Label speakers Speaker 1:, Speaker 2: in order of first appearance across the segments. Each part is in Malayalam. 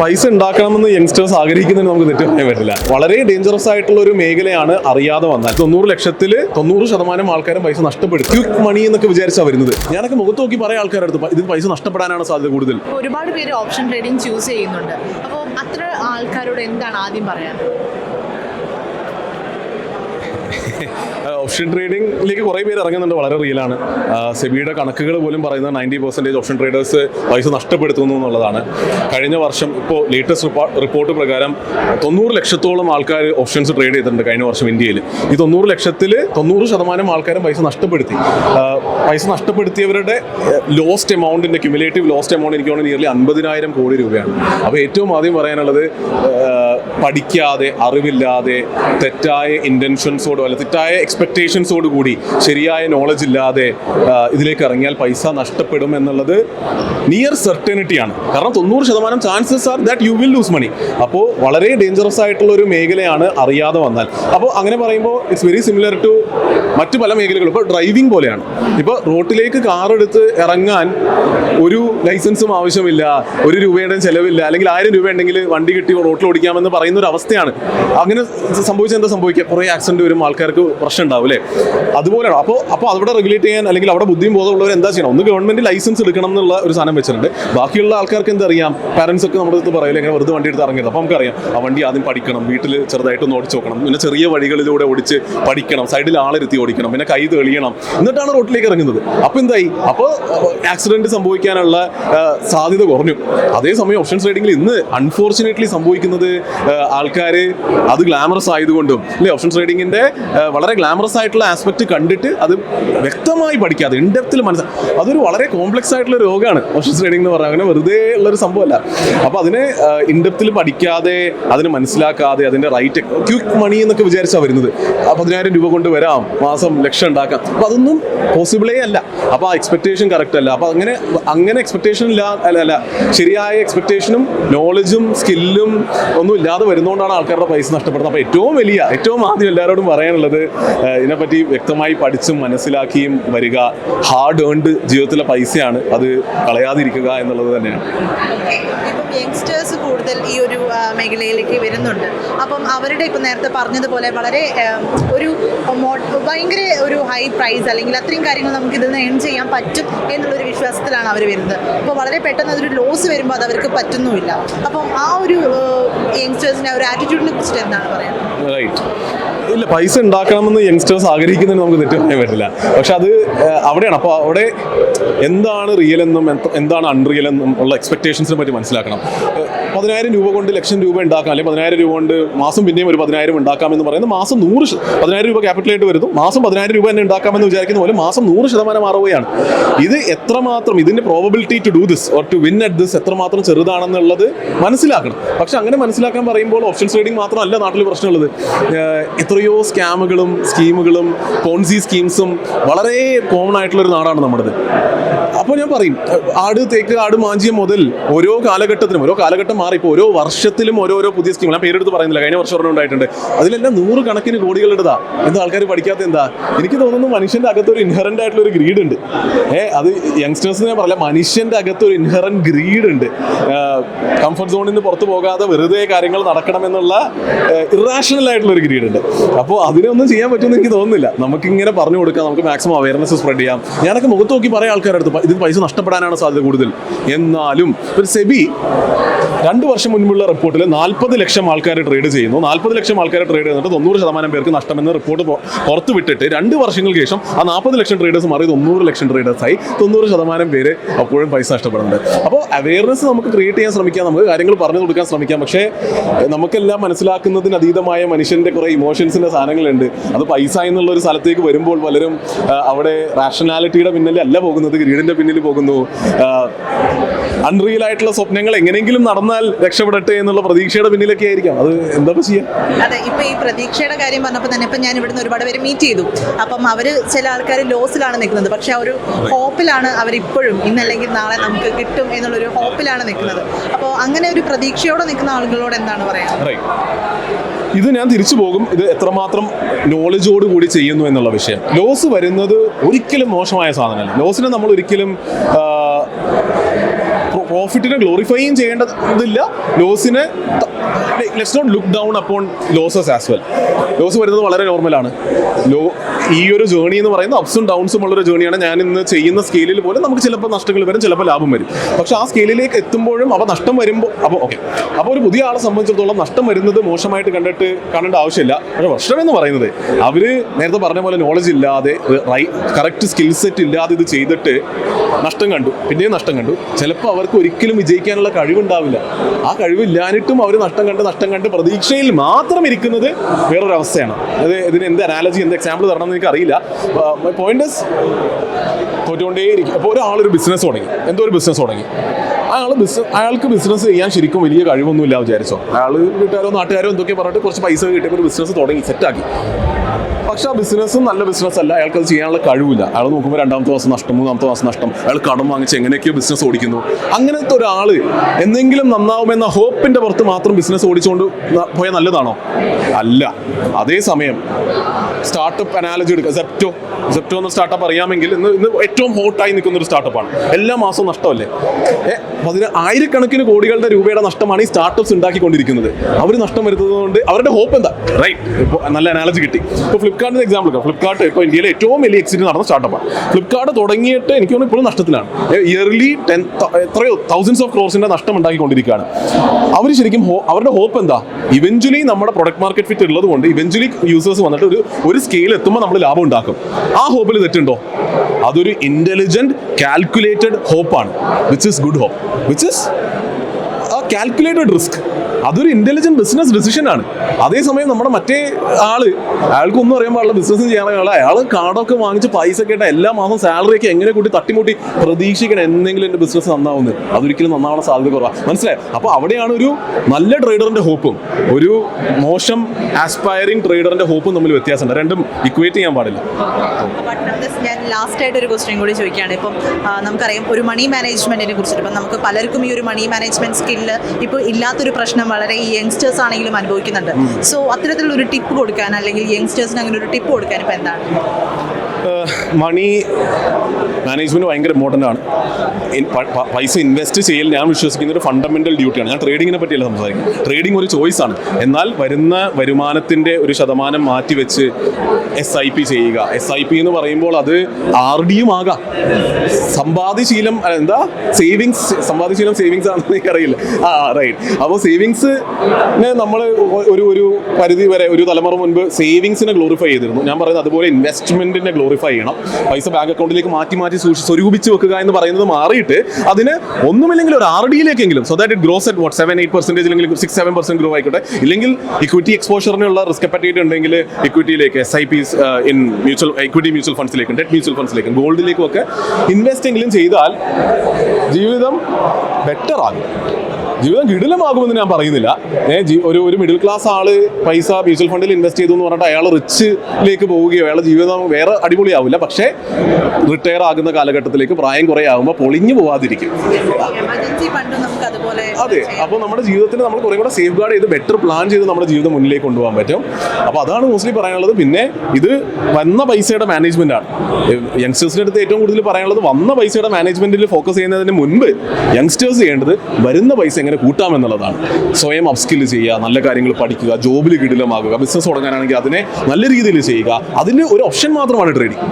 Speaker 1: പൈസ ഉണ്ടാക്കണമെന്ന് യങ്സ്റ്റേഴ്സ് ആഗ്രഹിക്കുന്നതിന് നമുക്ക് തെറ്റ് പറയാൻ പറ്റില്ല. വളരെ ഡേഞ്ചറസ് ആയിട്ടുള്ള ഒരു മേഖലയാണ് അറിയാതെ വന്നാൽ. തൊണ്ണൂറ് ലക്ഷത്തിൽ തൊണ്ണൂറ് ശതമാനം ആൾക്കാരും പൈസ നഷ്ടപ്പെടും. ക്വിക്ക് മണി എന്നൊക്കെ വിചാരിച്ചാ വരുന്നത്. ഞാനൊക്കെ മുഖത്ത് നോക്കി പറയാൻ ആൾക്കാരുടെ അടുത്ത്. ഇത് പൈസ നഷ്ടപ്പെടാനാണ് സാധ്യത കൂടുതൽ.
Speaker 2: ഒരുപാട് പേര് ഓപ്ഷൻ ട്രേഡിംഗ് ചൂസ് ചെയ്യുന്നുണ്ട്. അപ്പോൾ അത്ര ആൾക്കാരോട് എന്താണ് ആദ്യം പറയാൻ
Speaker 1: ഓപ്ഷൻ ട്രേഡിംഗിലേക്ക് കുറേ പേര് ഇറങ്ങുന്നുണ്ട്. വളരെ റിയലാണ് സെബിയുടെ കണക്കുകൾ പോലും പറയുന്നത് നയന്റി പെർസെന്റേജ് ഓപ്ഷൻ ട്രേഡേഴ്സ് പൈസ നഷ്ടപ്പെടുത്തുന്നു എന്നുള്ളതാണ്. കഴിഞ്ഞ വർഷം ഇപ്പോൾ ലേറ്റസ്റ്റ് റിപ്പോർട്ട് പ്രകാരം തൊണ്ണൂറ് ലക്ഷത്തോളം ആൾക്കാർ ഓപ്ഷൻസ് ട്രേഡ് ചെയ്തിട്ടുണ്ട് കഴിഞ്ഞ വർഷം ഇന്ത്യയിൽ. ഈ തൊണ്ണൂറ് ലക്ഷത്തിൽ തൊണ്ണൂറ് ശതമാനം ആൾക്കാരും പൈസ നഷ്ടപ്പെടുത്തി. പൈസ നഷ്ടപ്പെടുത്തിയവരുടെ ലോസ്റ്റ് എമൗണ്ടിന്റെ ക്യുമുലേറ്റീവ് ലോസ്റ്റ് എമൗണ്ട് എനിക്ക് തോന്നുന്നു നിയർലി അൻപതിനായിരം കോടി രൂപയാണ്. അപ്പോൾ ഏറ്റവും ആദ്യം പറയാനുള്ളത് പഠിക്കാതെ അറിവില്ലാതെ തെറ്റായ ഇന്റൻഷൻസോടോ അല്ല തെറ്റായ എക്സ്പെക്ടേഷൻസോട് കൂടി ശരിയായ നോളജ് ഇല്ലാതെ ഇതിലേക്ക് ഇറങ്ങിയാൽ പൈസ നഷ്ടപ്പെടും എന്നുള്ളത് നിയർ സെർട്ടനിറ്റിയാണ് കാരണം തൊണ്ണൂറ് ശതമാനം chances are that you will lose money അപ്പോൾ വളരെ ഡേഞ്ചറസ് ആയിട്ടുള്ള ഒരു മേഖലയാണ് അറിയാതെ വന്നാൽ. അപ്പോൾ അങ്ങനെ പറയുമ്പോൾ ഇറ്റ്സ് വെരി സിമിലർ ടു മറ്റു പല മേഖലകളും. ഇപ്പോൾ ഡ്രൈവിംഗ് പോലെയാണ്. ഇപ്പോൾ റോട്ടിലേക്ക് കാർ എടുത്ത് ഇറങ്ങാൻ ഒരു ലൈസൻസും ആവശ്യമില്ല ഒരു രൂപയുടെ ചിലവില്ല അല്ലെങ്കിൽ ആയിരം രൂപ ഉണ്ടെങ്കിൽ വണ്ടി കിട്ടി റോട്ടിൽ ഓടിക്കാമെന്ന് പറയുന്ന ഒരു അവസ്ഥയാണ്. അങ്ങനെ സംഭവിച്ചാൽ എന്താ സംഭവിക്കുക? കുറേ ആക്സിഡന്റ് വരും ആൾക്കാർക്ക് പ്രശ്നം ഉണ്ടാവും അല്ലേ അതുപോലെയാണ്. അപ്പോൾ അപ്പോൾ അവിടെ റെഗുലേറ്റ് ചെയ്യാൻ അല്ലെങ്കിൽ അവിടെ ബുദ്ധിയും ബോധമുള്ളവർ എന്താ ചെയ്യണം? ഒന്ന് ഗവൺമെന്റ് ലൈസൻസ് എടുക്കണം എന്നുള്ള ഒരു സാധനം വെച്ചിട്ടുണ്ട്. ബാക്കിയുള്ള ആൾക്കാർക്ക് എന്തറിയാം പാരൻസ് ഒക്കെ നമ്മുടെ അടുത്ത് പറയില്ല ഇങ്ങനെ വെറുതെ വണ്ടി എടുത്ത് ഇറങ്ങരുത് അപ്പോൾ നമുക്കറിയാം. ആ വണ്ടി ആദ്യം പഠിക്കണം. വീട്ടിൽ ചെറുതായിട്ടൊന്ന് ഓടിച്ച് നോക്കണം. പിന്നെ ചെറിയ വഴികളിലൂടെ ഓടിച്ച് പഠിക്കണം. സൈഡിൽ ആളിരുത്തി ഓടിക്കണം. പിന്നെ കൈ തെളിയണം. എന്നിട്ടാണ് റോട്ടിലേക്ക് ഇറങ്ങുന്നത്. അപ്പോൾ എന്തായി? അപ്പോൾ ആക്സിഡന്റ് സംഭവിക്കാനുള്ള സാധ്യത കുറഞ്ഞു. അതേസമയം ഓപ്ഷൻ ട്രേഡിംഗിൽ ഇന്ന് അൺഫോർച്ചുനേറ്റ്ലി സംഭവിക്കുന്നത് ആൾക്കാർ അത് ഗ്ലാമറസ് ആയതുകൊണ്ടും അല്ലെ ഓപ്ഷൻ ട്രേഡിങ്ങിന്റെ ആ, വളരെ ഗ്ലാമറസ് ആയിട്ടുള്ള ആസ്പെക്ട് കണ്ടിട്ട് അത് വ്യക്തമായി പഠിക്കാതെ ഇൻഡെപ്തിൽ മനസ്സിലാക്കുക അതൊരു വളരെ കോംപ്ലക്സ് ആയിട്ടുള്ള രോഗമാണ് ഓഷസ് ട്രേഡിംഗ് എന്ന് പറഞ്ഞാൽ അങ്ങനെ വെറുതെ ഉള്ളൊരു സംഭവമല്ല. അപ്പോൾ അതിനെ ഇൻഡെപ്തിൽ പഠിക്കാതെ അതിനെ മനസ്സിലാക്കാതെ അതിന്റെ റൈറ്റ് ക്വിക്ക് മണി എന്നൊക്കെ വിചാരിച്ചാണ് വരുന്നത്. പതിനായിരം രൂപ കൊണ്ട് വരാം മാസം ലക്ഷം ഉണ്ടാക്കാം. അപ്പോൾ അതൊന്നും പോസിബിളേ അല്ല. അപ്പോൾ ആ എക്സ്പെക്ടേഷൻ കറക്റ്റ് അല്ല. അപ്പോൾ അങ്ങനെ അങ്ങനെ എക്സ്പെക്ടേഷൻ ഇല്ല അല്ല അല്ല. ശരിയായ എക്സ്പെക്ടേഷനും നോളജും സ്കില്ലും ഒന്നും ഇല്ലാതെ വരുന്നതുകൊണ്ടാണ് ആൾക്കാരുടെ പൈസ നഷ്ടപ്പെടുന്നത്. അപ്പോൾ ഏറ്റവും വലിയ ഏറ്റവും ആദ്യം എല്ലാവരോടും പറയാനുള്ളത് ഇതിനെപ്പറ്റി വ്യക്തമായി പഠിച്ചും മനസ്സിലാക്കിയും വരിക. ഹാർഡ് ഏൺഡ് ജീവിതത്തിലെ പൈസയാണ്. അത് കളയാതിരിക്കുക എന്നുള്ളത് തന്നെയാണ്.
Speaker 2: യങ്സ്റ്റേഴ്സ് കൂടുതൽ ഈ ഒരു മേഖലയിലേക്ക് വരുന്നുണ്ട്. അപ്പം അവരുടെ ഇപ്പം നേരത്തെ പറഞ്ഞതുപോലെ വളരെ ഒരു ഭയങ്കര ഒരു ഹൈ പ്രൈസ് അല്ലെങ്കിൽ അത്രയും കാര്യങ്ങൾ നമുക്ക് ഇതിൽ നിന്ന് ഏൺ ചെയ്യാൻ പറ്റും എന്നുള്ളൊരു വിശ്വാസത്തിലാണ് അവർ വരുന്നത്. അപ്പോൾ വളരെ പെട്ടെന്ന് അതൊരു ലോസ് വരുമ്പോൾ അത് അവർക്ക് പറ്റുന്നുമില്ല. അപ്പം ആ ഒരു യങ്സ്റ്റേഴ്സിന്റെ ആ ഒരു ആറ്റിറ്റ്യൂഡിനെ കുറിച്ചിട്ട് എന്താണ് പറയുന്നത്
Speaker 1: റൈറ്റ് ഇല്ല പൈസ ഉണ്ടാക്കണമെന്ന് യങ്സ്റ്റേഴ്സ് ആഗ്രഹിക്കുന്നതിന് നമുക്ക് തെറ്റുപറയാൻ പറ്റില്ല. പക്ഷെ അത് അവിടെയാണ്. അപ്പോൾ അവിടെ എന്താണ് റിയൽ എന്നും എന്താണ് അൺറിയൽ എന്നും ഉള്ള എക്സ്പെക്ടേഷൻസിനെ പറ്റി മനസ്സിലാക്കണം. പതിനായിരം രൂപ കൊണ്ട് ലക്ഷം രൂപ ഉണ്ടാക്കാം. അല്ലെങ്കിൽ പതിനായിരം രൂപ കൊണ്ട് മാസം പിന്നെയും ഒരു പതിനായിരം ഉണ്ടാക്കാം എന്ന് പറയുന്നത് മാസം നൂറ് പതിനായിരം രൂപ ക്യാപിറ്റലായിട്ട് വരുന്നു. മാസം പതിനായിരം രൂപ തന്നെ ഉണ്ടാക്കാമെന്ന് വിചാരിക്കുന്ന പോലെ മാസം നൂറ് ശതമാനം മാറുകയാണ് ഇത് എത്രമാത്രം ഇതിന്റെ probability to do this or to win at this എത്രമാത്രം ചെറുതാണെന്നുള്ളത് മനസ്സിലാക്കണം. പക്ഷെ അങ്ങനെ മനസ്സിലാക്കാൻ പറയുമ്പോൾ ഓപ്ഷൻ ട്രേഡിംഗ് മാത്രമല്ല നാട്ടിൽ പ്രശ്നമുള്ളത്. എത്രയോ സ്കാമുകളും സ്കീമുകളും പോൺസി സ്കീംസും വളരെ കോമൺ ആയിട്ടുള്ള ഒരു നാടാണ് നമ്മുടേത്. അപ്പോൾ ഞാൻ പറയും ആട് തേക്ക് ആട് മാഞ്ചിയ മുതൽ ഓരോ കാലഘട്ടത്തിലും ഓരോ കാലഘട്ടം മാറി ഇപ്പോൾ ഓരോ വർഷത്തിലും ഓരോരോ പുതിയ സ്കീം ഞാൻ പേരെടുത്ത് പറയുന്നില്ല കഴിഞ്ഞ വർഷം ഒരെണ്ണം ഉണ്ടായിട്ടുണ്ട്. അതിലെല്ലാം നൂറ് കണക്കിന് കോടികളുടേതാ എന്താ ആൾക്കാർ പഠിക്കാത്ത എന്താ? എനിക്ക് തോന്നുന്നു മനുഷ്യന്റെ അകത്ത് ഒരു ഇൻഹറന്റ് ആയിട്ടുള്ള ഒരു ഗ്രീഡ് ഉണ്ട്. ഏ അത് യങ്സ്റ്റേഴ്സ് ഞാൻ പറയില്ല മനുഷ്യന്റെ അകത്ത് ഒരു ഇൻഹറന്റ് ഗ്രീഡ് ഉണ്ട് കംഫർട്ട് സോണിൽ നിന്ന് പുറത്തു പോകാതെ വെറുതെ കാര്യങ്ങൾ നടക്കണമെന്നുള്ള ഇറാഷണൽ ആയിട്ടുള്ള ഒരു ഗ്രീഡ് ഉണ്ട്. അപ്പോൾ അതിനൊന്നും ചെയ്യാൻ പറ്റുമെന്ന് എനിക്ക് തോന്നുന്നില്ല. നമുക്ക് ഇങ്ങനെ പറഞ്ഞു കൊടുക്കാം നമുക്ക് മാക്സിമം അവയർനെസ് സ്പ്രെഡ് ചെയ്യാം. ഞാനൊക്കെ മുഖത്ത് നോക്കി പറയാം ആൾക്കാരുടെ അടുത്ത്. പൈസ നഷ്ടപ്പെടാനാണ് സാധ്യത കൂടുതൽ. എന്നാലും ഒരു സെബി രണ്ട് വർഷം മുൻപുള്ള റിപ്പോർട്ടിൽ നാൽപ്പത് ലക്ഷം ആൾക്കാർ ട്രേഡ് ചെയ്യുന്നു. നാൽപ്പത് ലക്ഷം ആൾക്കാർ ട്രേഡ് ചെയ്തിട്ട് തൊണ്ണൂറ് ശതമാനം പേർക്ക് നഷ്ടമെന്ന് റിപ്പോർട്ട് പുറത്തു വിട്ടിട്ട് രണ്ട് വർഷങ്ങൾക്ക് ശേഷം ആ നാൽപ്പത് ലക്ഷം ട്രേഡേഴ്സ് മാറി തൊണ്ണൂറ് ലക്ഷം ട്രേഡേഴ്സായി തൊണ്ണൂറ് ശതമാനം പേര് അപ്പോഴും പൈസ നഷ്ടപ്പെടുന്നുണ്ട്. അപ്പോൾ അവയർനെസ് നമുക്ക് ക്രിയേറ്റ് ചെയ്യാൻ ശ്രമിക്കാം നമുക്ക് കാര്യങ്ങൾ പറഞ്ഞു കൊടുക്കാൻ ശ്രമിക്കാം. പക്ഷേ നമുക്കെല്ലാം മനസ്സിലാക്കുന്നതിന് അതീതമായ മനുഷ്യന്റെ കുറേ ഇമോഷൻസിന്റെ സാധനങ്ങളുണ്ട്. അത് പൈസ എന്നുള്ള ഒരു സ്ഥലത്തേക്ക് വരുമ്പോൾ പലരും അവിടെ റാഷണാലിറ്റിയുടെ പിന്നിൽ അല്ല പോകുന്നത് ഗ്രീഡിന്റെ പിന്നിൽ പോകുന്നു. അൺറിയൽ ആയിട്ടുള്ള സ്വപ്നങ്ങൾ എങ്ങനെയെങ്കിലും നടന്നാൽ രക്ഷപ്പെടട്ടെ എന്നുള്ള പ്രതീക്ഷയുടെ പിന്നിലൊക്കെ ആയിരിക്കാം. അത് എന്താ ചെയ്യാം?
Speaker 2: അതെ ഇപ്പൊ ഈ പ്രതീക്ഷയുടെ കാര്യം പറഞ്ഞപ്പോൾ തന്നെ ഇപ്പൊ ഞാൻ ഇവിടുന്ന് ഒരുപാട് പേര് മീറ്റ് ചെയ്തു. അപ്പം അവർ ചില ആൾക്കാർ ലോസിലാണ് നിൽക്കുന്നത്. പക്ഷെ ആ ഒരു ഹോപ്പിലാണ് അവർ അവരിപ്പോഴും ഇന്നല്ലെങ്കിൽ നാളെ നമുക്ക് കിട്ടും എന്നുള്ളൊരു ഹോപ്പിലാണ് നിൽക്കുന്നത്. അപ്പോൾ അങ്ങനെ ഒരു പ്രതീക്ഷയോടെ നിൽക്കുന്ന ആളുകളോട് എന്താണ്
Speaker 1: പറയാ? ഇത് ഞാൻ തിരിച്ചു പോകും. ഇത് എത്രമാത്രം നോളജോട് കൂടി ചെയ്യുന്നു എന്നുള്ള വിഷയം. ലോസ് വരുന്നത് ഒരിക്കലും മോശമായ സാധനമല്ല. ലോസിനെ നമ്മൾ ഒരിക്കലും പ്രോഫിറ്റിനെ ഗ്ലോറിഫൈയും ചെയ്യേണ്ടതില്ല. ലോസിനെ let's not look down upon losses as well loss വരുന്നത് വളരെ നോർമലാണ് ലോ ഈ ഒരു ജേണി എന്ന് പറയുന്നത് അപ്സും ഡൗൺസും ഉള്ള ഒരു ജേണിയാണ് ഞാൻ ഇന്ന് ചെയ്യുന്ന സ്കെയിലിൽ പോലും നമുക്ക് ചിലപ്പോൾ നഷ്ടങ്ങൾ വരും ചിലപ്പോൾ ലാഭം വരും. പക്ഷേ ആ സ്കെയിലിലേക്ക് എത്തുമ്പോഴും അപ്പോൾ നഷ്ടം വരുമ്പോൾ അപ്പോൾ ഓക്കെ അപ്പോൾ ഒരു പുതിയ ആളെ സംബന്ധിച്ചിടത്തോളം നഷ്ടം വരുന്നത് മോശമായിട്ട് കണ്ടിട്ട് കാണേണ്ട ആവശ്യമില്ല. പക്ഷേ പ്രശ്നം എന്ന് പറയുന്നത് അവർ നേരത്തെ പറഞ്ഞ പോലെ നോളജ് ഇല്ലാതെ കറക്റ്റ് സ്കിൽ സെറ്റ് ഇല്ലാതെ ഇത് ചെയ്തിട്ട് നഷ്ടം കണ്ടു. പിന്നെയും നഷ്ടം കണ്ടു. ചിലപ്പോൾ അവർക്ക് ഒരിക്കലും വിജയിക്കാനുള്ള കഴിവുണ്ടാവില്ല. ആ കഴിവില്ലാനിട്ടും അവർ നഷ്ടം കണ്ട് നഷ്ടം കണ്ട് പ്രതീക്ഷയിൽ മാത്രം ഇരിക്കുന്നത് വേറൊരവസ്ഥയാണ്. അത് ഇതിന് എന്ത് അനാലജി എന്ത് എക്സാമ്പിൾ തരണം എന്ന് എനിക്ക് അറിയില്ല മൈ പോയിന്റ് തോറ്റുകൊണ്ടേയിരിക്കും അപ്പോൾ ഒരാളൊരു ബിസിനസ് തുടങ്ങി. എന്തോ ഒരു ബിസിനസ് തുടങ്ങി. അയാൾ ബിസിനസ് അയാൾക്ക് ബിസിനസ് ചെയ്യാൻ ശരിക്കും വലിയ കഴിവൊന്നുമില്ല വിചാരിച്ചോ. അയാൾ വീട്ടുകാരോ നാട്ടുകാരോ എന്തൊക്കെ പറഞ്ഞിട്ട് കുറച്ച് പൈസ കിട്ടിയപ്പോൾ ഒരു ബിസിനസ് തുടങ്ങി സെറ്റാക്കി പക്ഷെ ആ ബിസിനസ്സും നല്ല ബിസിനസ് അല്ല. അയാൾക്ക് അത് ചെയ്യാനുള്ള കഴിവില്ല. അയാൾ നോക്കുമ്പോൾ രണ്ടാമത്തെ മാസം നഷ്ടം മൂന്നാമത്തെ മാസം നഷ്ടം. അയാൾ കടം വാങ്ങിച്ച് എങ്ങനെയൊക്കെയോ ബിസിനസ് ഓടിക്കുന്നു. അങ്ങനത്തെ ഒരാൾ എന്തെങ്കിലും നന്നാവുമെന്ന ഹോപ്പിന്റെ പുറത്ത് മാത്രം ബിസിനസ് ഓടിച്ചുകൊണ്ട് പോയാൽ നല്ലതാണോ? അല്ല. അതേസമയം സ്റ്റാർട്ടപ്പ് അനാലജി എടുക്കുക സെപ്റ്റോ സെപ്റ്റോ എന്ന സ്റ്റാർട്ടപ്പ് അറിയാമെങ്കിൽ ഇന്ന് ഇന്ന് ഏറ്റവും ഹോട്ടായി നിൽക്കുന്ന ഒരു സ്റ്റാർട്ടപ്പാണ് എല്ലാ മാസവും നഷ്ടമല്ലേ? പതിന ആയിരക്കണക്കിന് കോടികളുടെ രൂപയുടെ നഷ്ടമാണ് ഈ സ്റ്റാർട്ടപ്സ് ഉണ്ടാക്കിക്കൊണ്ടിരിക്കുന്നത്. അവർ നഷ്ടം വരുന്നത് കൊണ്ട് അവരുടെ ഹോപ്പ് എന്താ? റൈറ്റ് ഇപ്പോൾ നല്ല അനാലജി കിട്ടി. ഇപ്പോൾ ഫ്ലിപ്കാർട്ടിന് എക്സാമ്പിൾ എടുക്കാം ഫ്ലിപ്കാർട്ട് ഇപ്പോൾ ഇന്ത്യയിലെ ഏറ്റവും വലിയ എക്സിറ്റ് നടന്ന സ്റ്റാർട്ടപ്പാണ് ഫ്ലിപ്കാർട്ട് തുടങ്ങിയിട്ട് എനിക്ക് തോന്നുന്നു ഇപ്പോഴും നഷ്ടത്തിലാണ്. ഇയർലി ടെൻ എത്രയോ തൗസൻഡ്സ് ഓഫ് ക്രോസിന്റെ നഷ്ടം ഉണ്ടാക്കിക്കൊണ്ടിരിക്കുകയാണ്. അവർ ശരിക്കും ഹോ- അവരുടെ ഹോപ്പ് എന്താ? ഇവഞ്ച്വലി നമ്മുടെ പ്രൊഡക്റ്റ് മാർക്കറ്റ് ഫിറ്റ് ഉള്ളത് കൊണ്ട് ഇവഞ്ച്വലി യൂസേഴ്സ് വന്നിട്ട് ഒരു ഒരു സ്കെയിൽ എത്തുമ്പോൾ നമ്മൾ ലാഭം ഉണ്ടാക്കും. ആ ഹോപ്പിൽ തെറ്റുണ്ടോ? അതൊരു intelligent calculated ഹോപ്പാണ് which is good hope which is calculated risk അതൊരു ഇന്റലിജന്റ് ബിസിനസ് ഡിസിഷൻ ആണ്. അതേസമയം നമ്മുടെ മറ്റേ ആൾ അയാൾക്കൊന്നും അറിയാൻ പാടില്ല ബിസിനസ് ചെയ്യാനുള്ള അയാൾ കാർഡൊക്കെ വാങ്ങിച്ച് പൈസ ഒക്കെ ഇട്ട എല്ലാ മാസം സാലറി ഒക്കെ എങ്ങനെ കൂട്ടി തട്ടിമുട്ടി പ്രതീക്ഷിക്കണം എന്തെങ്കിലും എന്റെ ബിസിനസ് നന്നാവുന്നത് അതൊരിക്കലും നന്നാവാൻ സാധ്യത കുറവാണ് മനസ്സിലായി? അപ്പോൾ അവിടെയാണ് ഒരു നല്ല ട്രേഡറിന്റെ ഹോപ്പും ഒരു മോശം ആസ്പയറിംഗ് ട്രേഡറിന്റെ ഹോപ്പും തമ്മിൽ വ്യത്യാസമുണ്ട്. രണ്ടും ഇക്വേറ്റ് ചെയ്യാൻ പാടില്ല.
Speaker 2: ഞാൻ ലാസ്റ്റ് ആയിട്ട് ഒരു ക്വസ്റ്റ്യൻ കൂടി ചോദിക്കുകയാണ്. ഇപ്പം നമുക്കറിയാം ഒരു മണി മാനേജ്മെന്റിനെ കുറിച്ചിട്ട്. ഇപ്പം നമുക്ക് പലർക്കും ഈ ഒരു മണി മാനേജ്മെന്റ് സ്കില്ല് ഇപ്പോൾ ഇല്ലാത്തൊരു പ്രശ്നം വളരെ ഈ യങ്സ്റ്റേഴ്സ് ആണെങ്കിലും അനുഭവിക്കുന്നുണ്ട്. സോ അത്തരത്തിലുള്ള ഒരു ടിപ്പ് കൊടുക്കാൻ അല്ലെങ്കിൽ യങ്സ്റ്റേഴ്സിന് അങ്ങനെ ഒരു ടിപ്പ് കൊടുക്കാൻ ഇപ്പം എന്താണ്?
Speaker 1: മണി മാനേജ്മെന്റ് ഭയങ്കര ഇമ്പോർട്ടന്റ് ആണ്. പൈസ ഇൻവെസ്റ്റ് ചെയ്യൽ ഞാൻ വിശ്വസിക്കുന്ന ഒരു ഫണ്ടമെന്റൽ ഡ്യൂട്ടിയാണ് ഞാൻ ട്രേഡിങ്ങിനെ പറ്റിയല്ല സംസാരിക്കുന്നത്. ട്രേഡിംഗ് ഒരു ചോയ്സ് ആണ്. എന്നാൽ വരുന്ന വരുമാനത്തിന്റെ ഒരു ശതമാനം മാറ്റിവെച്ച് എസ് ഐ പി ചെയ്യുക. എസ് ഐ പി എന്ന് പറയുമ്പോൾ അത് ആർ ഡിയും ആകാം. സമ്പാദ്യശീലം എന്താ? സേവിങ്സ് സമ്പാദ്യശീലം സേവിങ്സ് ആണെന്ന് എനിക്കറിയില്ല. ആ റൈറ്റ് അപ്പോൾ സേവിങ്സ് നമ്മൾ ഒരു ഒരു പരിധി വരെ ഒരു തലമുറ മുൻപ് സേവിങ്സിനെ ഗ്ലോറിഫൈ ചെയ്തിരുന്നു. ഞാൻ പറയുന്നത് അതുപോലെ ഇൻവെസ്റ്റ്മെന്റിനെ ഗ്ലോറിഫൈ ചെയ്യണം. പൈസ ബാങ്ക് അക്കൗണ്ടിലേക്ക് മാറ്റി മാറ്റി സ്വരൂപിച്ച് വെക്കുക എന്ന് പറയുന്നത് മാറിയിട്ട് അതിന് ഒന്നുമില്ലെങ്കിൽ ഒരു R ഡിയിലേക്കെങ്കിലും so that it grows at what seven eight percentage അല്ലെങ്കിൽ സിക്സ് സെവൻ പെർസെന്റ് ഗ്രോ ആയിക്കോട്ടെ. ഇല്ലെങ്കിൽ ഇക്വിറ്റി എക്സ്പോഷറിനുള്ള റിസ്ക് അപ്പറ്റേറ്റ് ഉണ്ടെങ്കിൽ ഇക്വിറ്റിയിലേക്ക് S I Ps in mutual equity mutual ഫണ്ട്സിലേക്കും debt mutual ഫണ്ട്സിലേക്കും ഗോൾഡിലേക്കും ഒക്കെ ഇൻവെസ്റ്റ് എങ്കിലും ചെയ്താൽ ജീവിതം ബെറ്റർ ആകും. ജീവിതം കിടിലമാകുമെന്ന് ഞാൻ പറയുന്നില്ല. ഒരു ഒരു മിഡിൽ ക്ലാസ് ആൾ പൈസ മ്യൂച്വൽ ഫണ്ടിൽ ഇൻവെസ്റ്റ് ചെയ്തു എന്ന് പറഞ്ഞിട്ട് അയാൾ റിച്ചിലേക്ക് പോവുകയോ അയാളുടെ ജീവിതം വേറെ അടിപൊളിയാവില്ല. പക്ഷേ റിട്ടയർ ആകുന്ന കാലഘട്ടത്തിലേക്ക് പ്രായം കുറേ ആകുമ്പോൾ പൊളിഞ്ഞു പോവാതിരിക്കും. അതെ അപ്പോൾ നമ്മുടെ ജീവിതത്തിന് നമ്മൾ കുറേ കൂടെ സേഫ് ഗാർഡ് ചെയ്ത് ബെറ്റർ പ്ലാൻ ചെയ്ത് നമ്മുടെ ജീവിതം മുന്നിലേക്ക് കൊണ്ടുപോകാൻ പറ്റും. അപ്പോൾ അതാണ് മോസ്റ്റ്ലി പറയാനുള്ളത്. പിന്നെ ഇത് വന്ന പൈസയുടെ മാനേജ്മെന്റ് ആണ്. യങ്സ്റ്റേഴ്സിന്റെ അടുത്ത് ഏറ്റവും കൂടുതൽ പറയാനുള്ളത് വന്ന പൈസയുടെ മാനേജ്മെന്റിൽ ഫോക്കസ് ചെയ്യുന്നതിന് മുൻപ് യങ്സ്റ്റേഴ്സ് ചെയ്യേണ്ടത് വരുന്ന പൈസ എങ്ങനെ കൂട്ടാം എന്നുള്ളതാണ്. സ്വയം അപ്സ്കിൽ ചെയ്യുക നല്ല കാര്യങ്ങൾ പഠിക്കുക ജോബിൽ കിടിലമാകുക ബിസിനസ് തുടങ്ങാനാണെങ്കിൽ അതിനെ നല്ല രീതിയിൽ ചെയ്യുക. അതിന് ഒരു ഓപ്ഷൻ മാത്രമാണ് ട്രേഡിംഗ്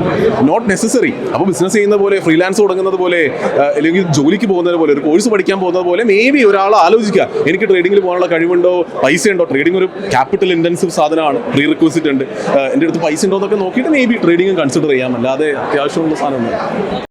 Speaker 1: നോട്ട് നെസസറി അപ്പോൾ ബിസിനസ് ചെയ്യുന്ന പോലെ ഫ്രീലാൻസ് തുടങ്ങുന്നത് പോലെ അല്ലെങ്കിൽ ജോലിക്ക് പോകുന്നത് പോലെ ഒരു കോഴ്സ് പഠിക്കാൻ പോകുന്നത് പോലെ മേ ബി ഒരാൾ ആലോചിക്കുക എനിക്ക് ട്രേഡിംഗിൽ പോകാനുള്ള കഴിവുണ്ടോ പൈസ ഉണ്ടോ ട്രേഡിംഗ് ഒരു ക്യാപിറ്റൽ ഇന്റൻസീവ് സാധനമാണ് പ്രീ റിക്വസിറ്റ് ഉണ്ട് എന്റെ അടുത്ത് പൈസ ഉണ്ടോ എന്നൊക്കെ നോക്കിയിട്ട് മേ ബി ട്രേഡിംഗ് കൺസിഡർ ചെയ്യാം. അല്ലാതെ അത്യാവശ്യമുള്ള സാധനമൊന്നും